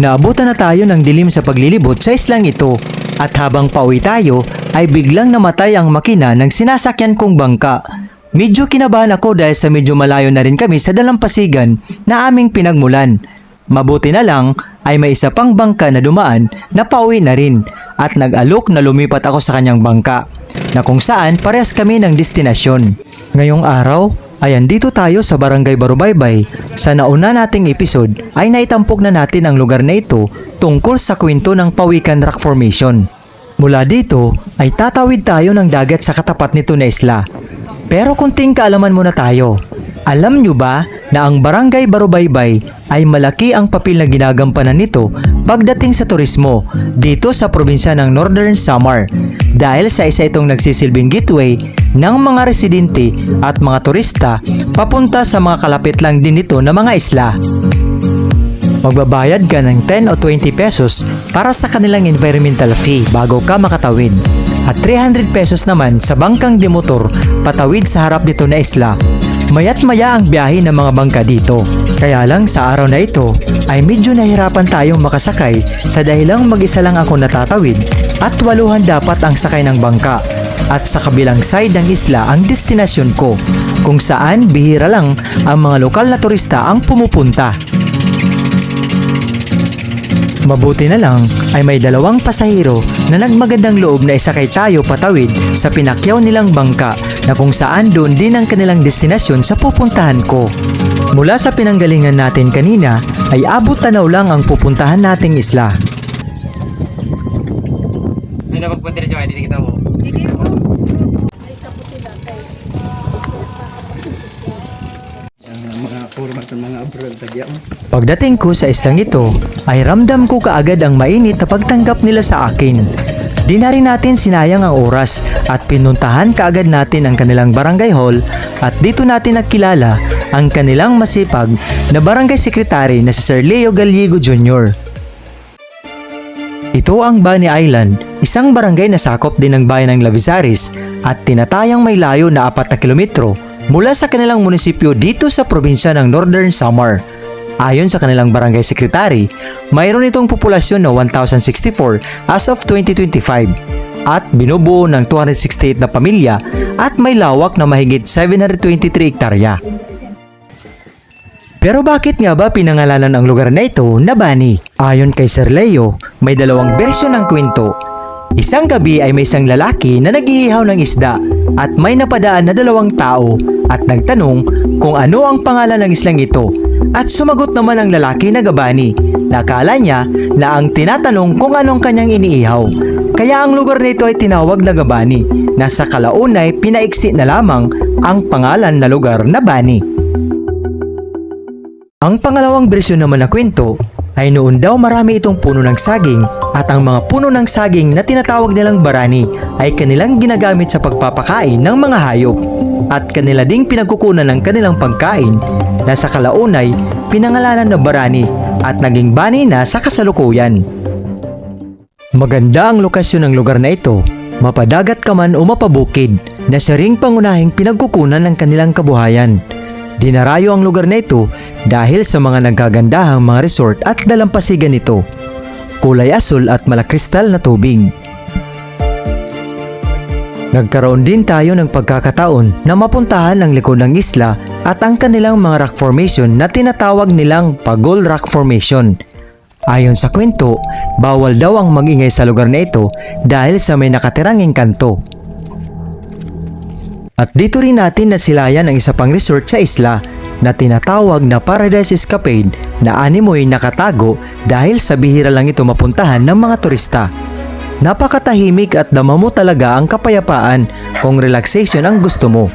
Naabutan na tayo ng dilim sa paglilibot sa islang ito at habang pauwi tayo ay biglang namatay ang makina ng sinasakyan kong bangka. Medyo kinabahan ako dahil sa medyo malayo na rin kami sa dalampasigan na aming pinagmulan. Mabuti na lang ay may isa pang bangka na dumaan na pauwi na rin at nag-alok na lumipat ako sa kanyang bangka na kung saan parehas kami ng destinasyon. Ngayong araw ay andito tayo sa Barangay Barubaybay. Sa nauna nating episode ay naitampok na natin ang lugar na ito tungkol sa kwento ng Pawikan Rock Formation. Mula dito ay tatawid tayo ng dagat sa katapat nito na isla. Pero kunting kaalaman muna tayo. Alam nyo ba na ang Barangay Barubaybay ay malaki ang papel na ginagampanan nito pagdating sa turismo dito sa probinsya ng Northern Samar dahil sa isa itong nagsisilbing gateway ng mga residente at mga turista papunta sa mga kalapit lang din nito na mga isla. Magbabayad ka ng 10 o 20 pesos para sa kanilang environmental fee bago ka makatawid. At 300 pesos naman sa bangkang demotor patawid sa harap nito na isla. Mayat maya ang biyahe ng mga bangka dito. Kaya lang sa araw na ito ay medyo nahirapan tayong makasakay sa dahilang mag-isa lang ako natatawid at waluhan dapat ang sakay ng bangka. At sa kabilang side ng isla ang destinasyon ko kung saan bihira lang ang mga lokal na turista ang pumupunta. Mabuti na lang ay may dalawang pasahero na nagmagandang loob na isakay tayo patawid sa pinakyaw nilang bangka na kung saan doon din ang kanilang destinasyon sa pupuntahan ko. Mula sa pinanggalingan natin kanina ay abot tanaw lang ang pupuntahan nating isla. Ay, napagpunta rin siya, hindi kita mo. Pagdating ko sa islang ito ay ramdam ko kaagad ang mainit na pagtanggap nila sa akin. Di na rin natin sinayang ang oras at pinuntahan kaagad natin ang kanilang barangay hall at dito natin nakilala ang kanilang masipag na barangay sekretary na si Sir Leo Gallego Jr. Ito ang Bani Island, isang barangay na sakop din ng bayan ng Lavizaris at tinatayang may layo na 4 na kilometro mula sa kanilang munisipyo dito sa probinsya ng Northern Samar. Ayon sa kanilang barangay secretary, mayroon itong populasyon na 1,064 as of 2025 at binubuo ng 268 na pamilya at may lawak na mahigit 723 hektarya. Pero bakit nga ba pinangalanan ang lugar na ito na Bani? Ayon kay Sir Leo, may dalawang bersyon ng kwento. Isang gabi ay may isang lalaki na nag-iihaw ng isda at may napadaan na dalawang tao at nagtanong kung ano ang pangalan ng islang ito. At sumagot naman ang lalaki na Gabani. Nakala niya na ang tinatanong kung anong kanyang iniihaw. Kaya ang lugar na ito ay tinawag na Gabani na sa kalaunay pinaiksi na lamang ang pangalan na lugar na Bani. Ang pangalawang bersyon naman na kwento ay noon daw marami itong puno ng saging at ang mga puno ng saging na tinatawag nilang barani ay kanilang ginagamit sa pagpapakain ng mga hayop at kanila ding pinagkukunan ng kanilang pagkain na sa kalaunay pinangalanan na barani at naging bani na sa kasalukuyan. Maganda ang lokasyon ng lugar na ito, mapadagat ka man o mapabukid na siya ring pangunahing pinagkukunan ng kanilang kabuhayan. Dinarayo ang lugar na ito dahil sa mga nagagandahang mga resort at dalampasigan nito. Kulay asul at malakristal na tubig. Nagkaroon din tayo ng pagkakataon na mapuntahan ang likod ng isla at ang kanilang mga rock formation na tinatawag nilang Pagol Rock Formation. Ayon sa kwento, bawal daw ang magingay sa lugar na ito dahil sa may nakatirang engkanto. At dito rin natin nasilayan ang isa pang resort sa isla na tinatawag na Paradise Escapade na animoy nakatago dahil sa bihira lang ito mapuntahan ng mga turista. Napakatahimik at dama mo talaga ang kapayapaan kung relaxation ang gusto mo.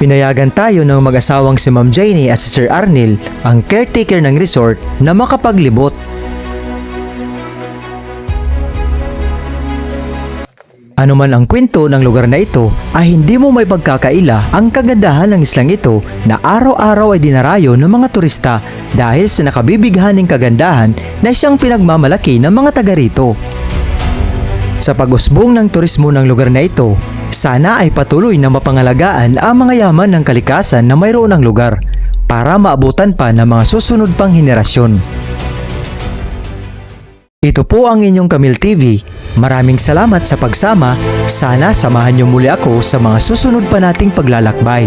Pinayagan tayo ng mag-asawang si Ma'am Janie at si Sir Arnil, ang caretaker ng resort, na makapaglibot. Ano man ang kwento ng lugar na ito ay hindi mo may pagkakaila ang kagandahan ng islang ito na araw-araw ay dinarayo ng mga turista dahil sa nakabibighaning kagandahan na siyang pinagmamalaki ng mga taga rito. Sa pag-usbong ng turismo ng lugar na ito, sana ay patuloy na mapangalagaan ang mga yaman ng kalikasan na mayroon ng lugar para maabutan pa ng mga susunod pang henerasyon. Ito po ang inyong Kamil TV. Maraming salamat sa pagsama. Sana samahan niyo muli ako sa mga susunod pa nating paglalakbay.